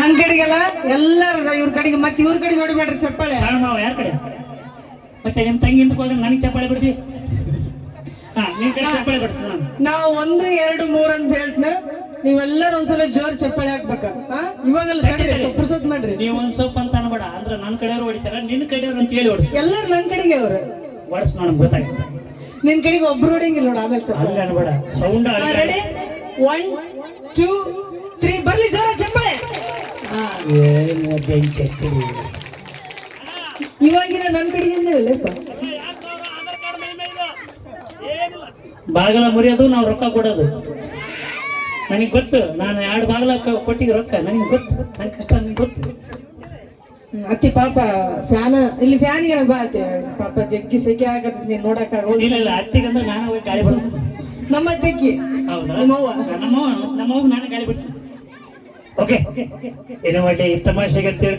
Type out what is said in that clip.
ನನ್ ಕಡೆಗೆಲ್ಲ ಎಲ್ಲಾರ ಇವ್ರ ಕಡೆಗೆ ಮತ್ತೆ ಇವ್ರ ಕಡೆಗೆ ಹೊಡಿಬೇಡ್ರಿ ಚಪ್ಪಾಳೆ. ಮಾವ ಯಾರ ಕಡೆ? ಮತ್ತೆ ನಿಮ್ಮ ತಂಗಿ ಹೋಗಿ ನನಗೆ ಚಪ್ಪಾಳೆ ಬಿಡ್ರಿ ಹಾ ನಿನ್ ಕಡೆ ಚಪ್ಪಾಳೆ ನಾನು. ನಾವು ಒಂದು ಎರಡು ಮೂರ್ ಅಂತ ಹೇಳ್ತೀನಿ ನೀವೆಲ್ಲರೂ ಒಂದ್ಸಲ ಜೋರ್ ಚಪ್ಪಾಳೆ ಹಾಕ್ಬೇಕ. ಇವಾಗೆಲ್ಲ ತಡ್ರಿ ಸ್ವಲ್ಪ ಪುರ್ಸೊತ್ ಮಾಡ್ರಿ. ನೀವು ಒಂದ್ ಸ್ವಲ್ಪ ಅಂತ ಅನ್ಬೇಡ. ಅಂದ್ರೆ ನನ್ನ ಕಡೆಯವ್ರು ಹೊಡಿತಾರ ನಿನ್ ಕಡೆಯವ್ರು ಅಂತ ಹೇಳಿ ಹೊಡಿಸ್. ಎಲ್ಲರೂ ನನ್ ಕಡೆಗೆ ಅವ್ರು. ಹೊಡ್ಸ್ ನನಗೆ ಗೊತ್ತಾಗುತ್ತೆ ನಿನ್ ಕಡೆಗೆ ಒಬ್ರು ಹೊಡಿಯಂಗಿಲ್ಲ ನೋಡ ಆಮೇಲೆ ಚಪ್ಪಾಳೆ. ಅನ್ಬೇಡ. Sound ready one two three ಬರ್ಲಿ ಜೋರ ಇವಾಗಿನ ನನ್ನ ಕಡೆಯಿಂದ ಹೇಳಪ್ಪ ಬಾಗಲ ಮುರಿಯೋದು ನಾವು ರೊಕ್ಕ ಕೊಡೋದು. ನನಗೆ ಗೊತ್ತು ನಾನು ಎರಡು ಬಾಗಲ ಕೊಟ್ಟಿಗೆ ರೊಕ್ಕ. ನನಗೆ ಗೊತ್ತು ನನ್ನ ಕಷ್ಟ ನನಗೆ ಗೊತ್ತು. ಅತ್ತಿ ಪಾಪ ಫ್ಯಾನ್ ಇಲ್ಲಿ ಫ್ಯಾನ್ಗೆ ಬಾ ಅತ್ತಿ ಪಾಪ ಜಗ್ಗಿ ಸೆಕೆ ಆಗತ್ತೆ ನೀನ್ ನೋಡಕ್ ಆಗೋದಿಲ್ಲ. ಇಲ್ಲ ಇಲ್ಲ ಅತ್ತಿಗಂದ್ರೆ ನಾನು ಹೋಗಿ ಗಾಳಿ ಬಿಡ್ತೀನಿ ನಮ್ಮ ಅತ್ತೆಕ್ಕಿ ಹೌದಾ? ನಿಮ್ಮವ್ವ? ನಮ್ಮವ್ವ ನಮ್ಮವ್ವ ನಾನು ಗಾಳಿ ಬಿಡ್ತೀನಿ ಓಕೆ ಏನು ಮಾಡಿ ತಮಾಷೆಗೆ ಅಂತ ಹೇಳ್ದೆ